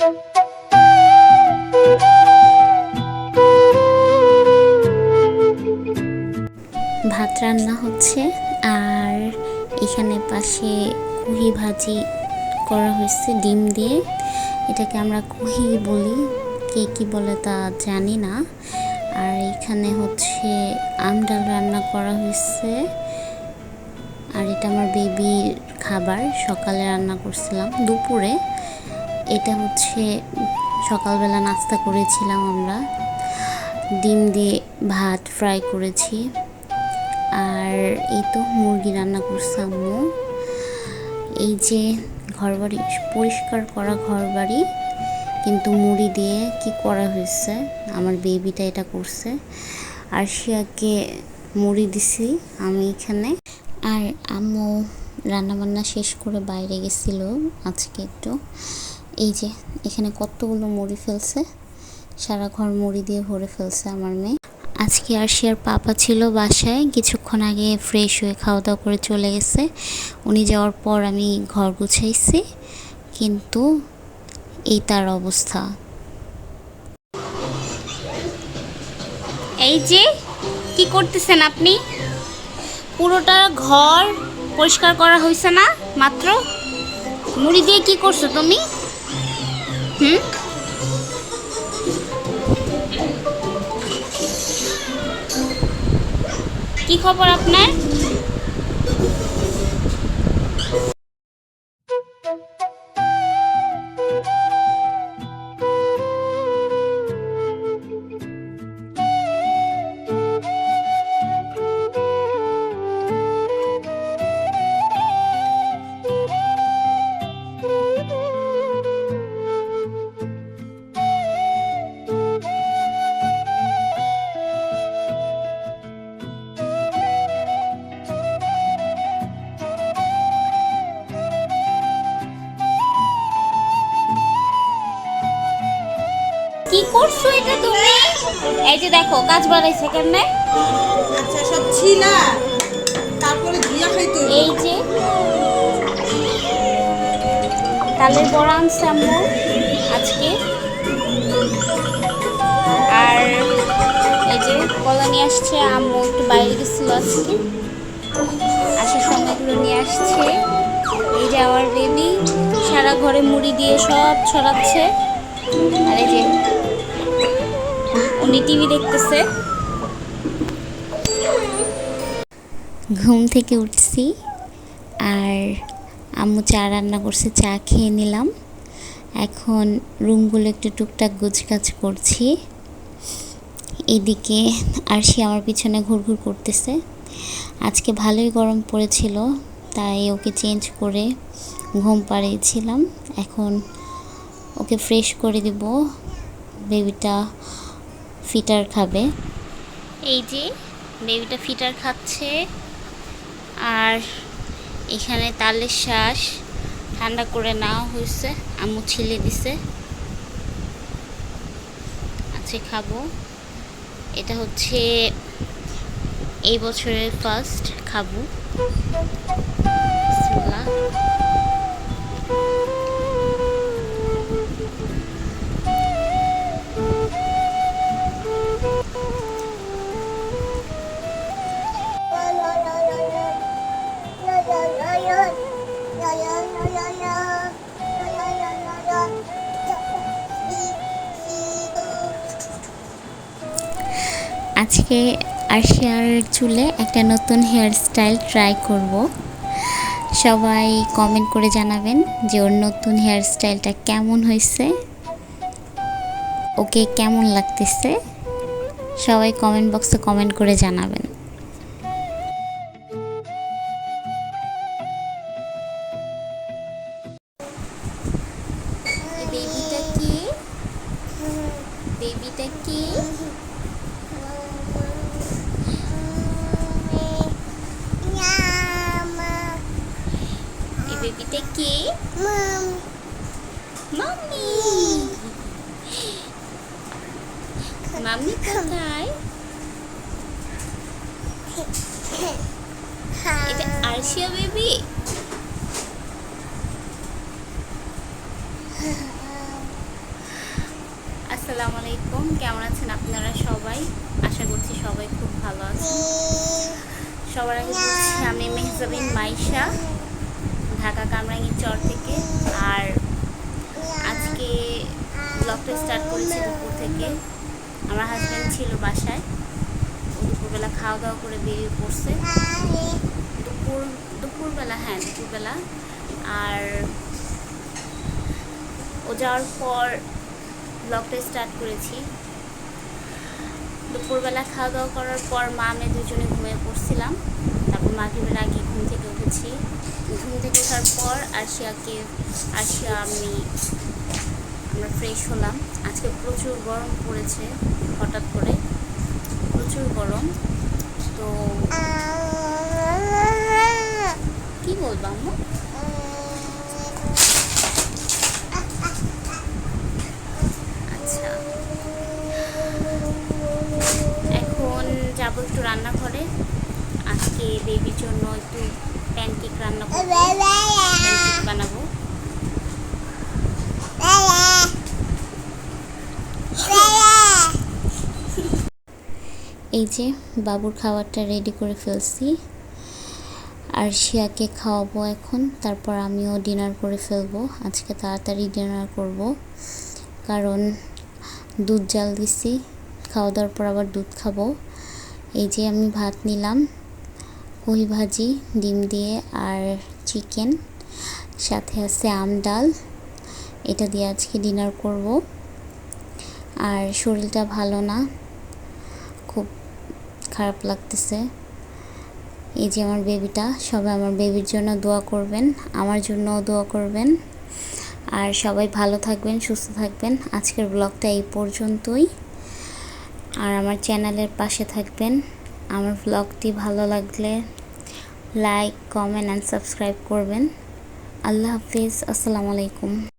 ভাত রান্না হচ্ছে আর এখানে পাশে কুহি ভাজি করা হয়েছে ডিম দিয়ে। এটাকে আমরা কুহি বলি, কে কি বলে তা জানি না। আর এখানে হচ্ছে আম ডাল রান্না করা হয়েছে। আর এটা আমার বেবির খাবার, সকালে রান্না করছিলাম, দুপুরে। এটা হচ্ছে সকালবেলা নাস্তা করেছিলাম আমরা। ডিম দিয়ে ভাত ফ্রাই করেছি। আর এই তো মুরগি রান্না করছে আম্মু। এই যে ঘরবাড়ি, পরিষ্কার করা ঘরবাড়ি, কিন্তু মুড়ি দিয়ে কি করা হয়েছে? আমার বেবিটা এটা করছে। আর শিয়াকে মুড়ি দিছি আমি এখানে। আর আম্মু রান্নাবান্না শেষ করে বাইরে গেছিল, আজকে একটু। এই যে, এখানে কতগুলো মুড়ি ফেলছে? সারা ঘর মুড়ি দিয়ে ভরে ফেলছে আমার মেয়ে। আজকে আরশিয়ার পাপা ছিল বাসায়, কিছুক্ষণ আগে ফ্রেশ হয়ে খাওয়া দাওয়া করে চলে গেছে। উনি যাওয়ার পর আমি ঘর গুছাইছি, কিন্তু এই তার অবস্থা। এই যে, কি করতেছেন আপনি? পুরোটা ঘর পরিষ্কার করা হয়েছে না, মাত্র? মুড়ি দিয়ে কি করছ তুমি? হুম। কি খবর আপনার? কি করছ এটা তুমি? এই যে দেখো কাজ বাড়াইছে কেমনে? আচ্ছা সব ছিলা। তারপরে ধুইয়া খাইতে। এই যে। তালের বড়া আনছে আম্মু আজকে। আর এই যে কলা নিয়ে আসছে আম্মু একটু বাইরে গেছিল আজকে। আসার সময় এগুলো নিয়ে আসছে। এই যে আমার বেবি সারা ঘরে মুড়ি দিয়ে সব ছড়াচ্ছে। আর এই যে উনি টিভি দেখতেছে। ঘুম থেকে উঠছি আর আম্মু চা রান্না করছে, চা খেয়ে নিলাম। এখন রুমগুলো একটু টুকটাক গুছগাছ করছি। এদিকে আর সে আমার পিছনে ঘুরঘুর করতেছে। আজকে ভালোই গরম পড়েছিল, তাই ওকে চেঞ্জ করে ঘুম পাড়িয়েছিলাম। এখন ওকে ফ্রেশ করে দিব বেবিটা ফিটার খাবে। এই যে, বেবিটা ফিটার খাচ্ছে। আর এখানে তালের শ্বাস ঠান্ডা করে নেওয়া হয়েছে। আম্মু ছিলে দিছে। আজকে খাব। এটা হচ্ছে এই বছরের ফার্স্ট খাব। আজকে আরশিয়ার চুলে একটা নতুন হেয়ার স্টাইল ট্রাই করব। সবাই কমেন্ট করে জানাবেন যে ওর নতুন হেয়ার স্টাইলটা কেমন হয়েছে ওকে কেমন লাগতেছে সবাই কমেন্ট বক্সে কমেন্ট করে জানাবেন। বেবিটা কি? বেবিটা কি? মাম্মি কোথায়? এটা আরশিয়া বেবি? আসসালামু আলাইকুম, কেমন আছেন আপনারা সবাই? আশা করছি সবাই খুব ভালো আছেন। সবার আগে বলছি, আমি মেহজাবিন মাইশা, ঢাকা কামরাঙ্গি চর থেকে আর আজকে ব্লগটা স্টার্ট করেছি দুপুর থেকে। আমার হাজব্যান্ড ছিল বাসায়। দুপুরবেলা খাওয়া দাওয়া করে বেরিয়ে পড়ছে। দুপুর, দুপুরবেলা হ্যাঁ দুপুরবেলা। আর ও যাওয়ার পর ব্লগটা স্টার্ট করেছি। দুপুরবেলা খাওয়া দাওয়া করার পর মা, আমি দুজনে ঘুমিয়ে পড়ছিলাম। তারপর মা মাগরিবের আগে ঘুম থেকে উঠেছি। ঘুম থেকে ওঠার পর আরশিয়াকে, আরশিয়া, আমি আমরা ফ্রেশ হলাম। আজকে প্রচুর গরম পড়েছে, হঠাৎ করে। প্রচুর গরম। তো কি বলব আম্মু? আচ্ছা। এখন যাব একটু রান্নাঘরে। আজকে বেবির জন্য একটু প্যানকেক রান্না করব। বানাবো। এই যে বাবুর খাবারটা রেডি করে ফেলছি। আর শিয়াকে খাওয়াবো এখন, তারপর আমিও ডিনার করে ফেলব। আজকে তাড়াতাড়ি ডিনার করব। কারণ দুধ জাল দিছি, খাওয়া দাওয়ার পর আবার দুধ খাব। এই যে আমি ভাত নিলাম কই ভাজি, ডিম দিয়ে আর চিকেন সাথে আছে আম ডাল। এটা দিয়ে আজকে ডিনার করব। আর শরীরটা ভালো না খারাপ লাগতেছে। এই যে আমার বেবিটা সবাই আমার বেবির জন্য দোয়া করবেন, আমার জন্যও দোয়া করবেন। আর সবাই ভালো থাকবেন, সুস্থ থাকবেন। আজকের ব্লগটা এই পর্যন্তই। আর আমার চ্যানেলের পাশে থাকবেন। আমার ব্লগটি ভালো লাগলে লাইক কমেন্ট অ্যান্ড সাবস্ক্রাইব করবেন। আল্লাহ হাফিজ, আসসালামু আলাইকুম।